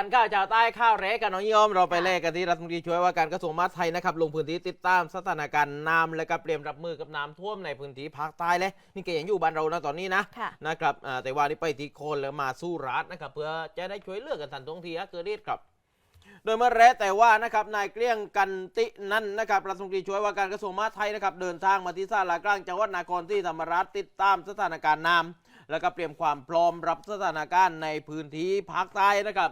กันข้าวชาวใต้ข้าวแร้กันน้องยอมเราไปแลกกันที่รัฐมนตรีช่วยว่าการกระทรวงมหาดไทยนะครับลงพื้นที่ติดตามสถานการณ์น้ำและก็เตรียมรับมือกับน้ำท่วมในพื้นที่ภาคใต้และนี่แกยังอยู่บ้านเรานะตอนนี้นะค่ะนะครับอ่าแต่ว่านี่ไปที่โคนแล้วมาสู้รัฐนะครับเพื่อจะได้ช่วยเหลือกกันทันท่วงทีฮะเกิดเหตุครับโดยเมื่อแรกแต่ว่านะครับนายเกลี้ยงกันตินันนะครับรัฐมนตรีช่วยว่าการกระทรวงมหาดไทยนะครับเดินทางมาที่ศาลากลางจังหวัดนครศรีธรรมราชติดตามสถานการณ์น้ำแล้วก็เตรียมความพร้อมรับสถานการณ์ในพื้นที่ภาคใต้นะครับ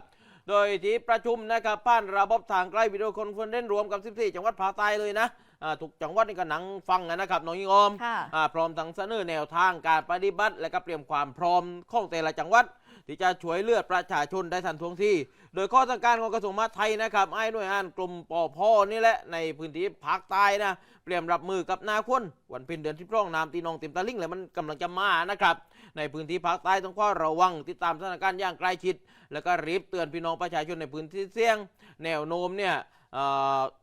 โดยที่ประชุมนะครับผ่านระบบทางใกล้วิดีโอคอนเฟอเรนซ์รวมกับ 14 จังหวัดภาคใต้เลยนะอ่าทุกจังหวัดนี่ก็หนังฟังกันนะครับน้องยิงออมค่ะอ่าพร้อมทั้งเสนอแนวทางการปฏิบัติ และก็เตรียมความพร้อมของแต่ละจังหวัด ที่จะช่วยเลือดประชาชนได้ทันท่วงทีโดยข้อสั่งการของกระทรวงมหาดไทยนะครับให้หน่วยงานกลุ่มปอพ่อนี่แหละในพื้นที่ภาคใต้นะเตรียมรับมือกับนาควนวันเพ็ญเดือนที่ร่องน้ำตีนองเต็มตะลิ่งเลยมันกำลังจะมานะครับในพื้นที่ภาคใต้ต้องเฝ้าระวังติดตามสถานการณ์อย่างใกล้ชิด แล้วก็รีบเตือนพี่น้องประชาชนในพื้นที่เสี่ยง แนวโน้มเนี่ย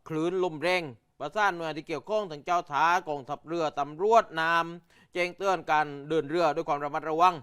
คลื่นลมแรงประสานหน่วยที่เกี่ยวข้องทั้งเจ้าท่ากองทัพเรือตำรวจน้ำแจ้งเตือนการเดินเรือด้วยความระมัดระวัง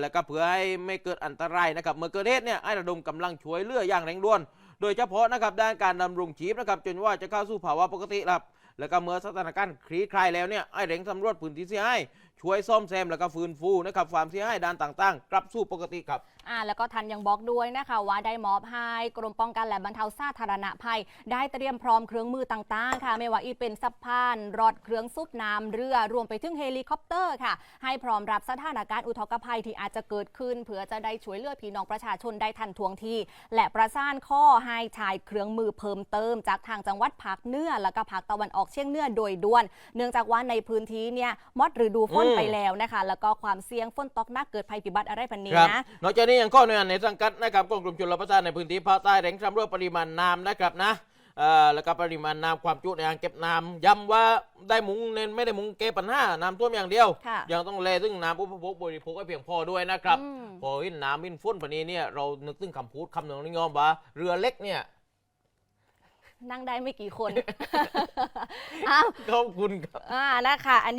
แล้วก็เพื่อให้ไม่เกิดอันตรายนะครับเมื่อเกิดเหตุเนี่ยให้ระดมกำลังช่วยเหลืออย่างเร่งด่วน โดยเฉพาะนะครับด้านการดำรงชีพนะครับจนว่าจะเข้าสู่ภาวะปกติครับแล้วก็เมื่อสถานการณ์คลี่คลายแล้วเนี่ยไอ้เร่งสำรวจพื้นที่เสียหาย ช่วยซ่อมแซมแล้วก็ฟื้นฟูนะครับความเสียหายด้านต่างๆ กลับสู่ปกติครับ อ่าแล้วก็ทันยังบอกด้วยนะคะ ว่าได้มอบให้กรมป้องกันและบรรเทาสาธารณภัย ได้เตรียมพร้อมเครื่องมือต่างๆ ค่ะ ไม่ว่าอีเป็นสะพานรอดเครื่องสูบน้ำเรือ รวมไปถึงเฮลิคอปเตอร์ค่ะ ให้พร้อมรับสถานการณ์อุทกภัยที่อาจจะเกิดขึ้นเพื่อจะได้ช่วยเหลือพี่น้องประชาชนได้ทันท่วงทีและประสานข้อให้ชายเครื่องมือเพิ่มเติม จากทางจังหวัดภาคเหนือแล้วก็ภาคตะวันออกเฉียงเหนือโดยด่วน เนื่องจากว่าในพื้นที่เนี่ยมอดฤดูฝนไปแล้วนะคะ แล้วก็ความเสี่ยงฝนตกหนักเกิดภัยพิบัติอะไรพันนี้ครับนะ นอกจากนี้ยังข้อหน่วยงานในสังกัดนะครับกรมกรมชลประทานในพื้นที่ภาคใต้แร่งสำรวจปริมาณน้ำนะครับนะเอ่อแล้วก็ปริมาณน้ำความจุในอ่างเก็บน้ำย้ำว่าได้มุงเน้นไม่ได้มุงแก้ปัญหาน้ำท่วมอย่างเดียว ค่ะยังต้องแลซึ่งน้ำอุปโภคบริโภคให้เพียงพอด้วยนะครับอืม พอเห็นน้ำมินฟุ้นปนี้เนี่ยเรานึกถึงคำพูดคำหนึ่งนิยมว่าเรือเล็กเนี่ยนั่งได้ไม่กี่คน อ้าวขอบคุณครับ อ่านะคะอัน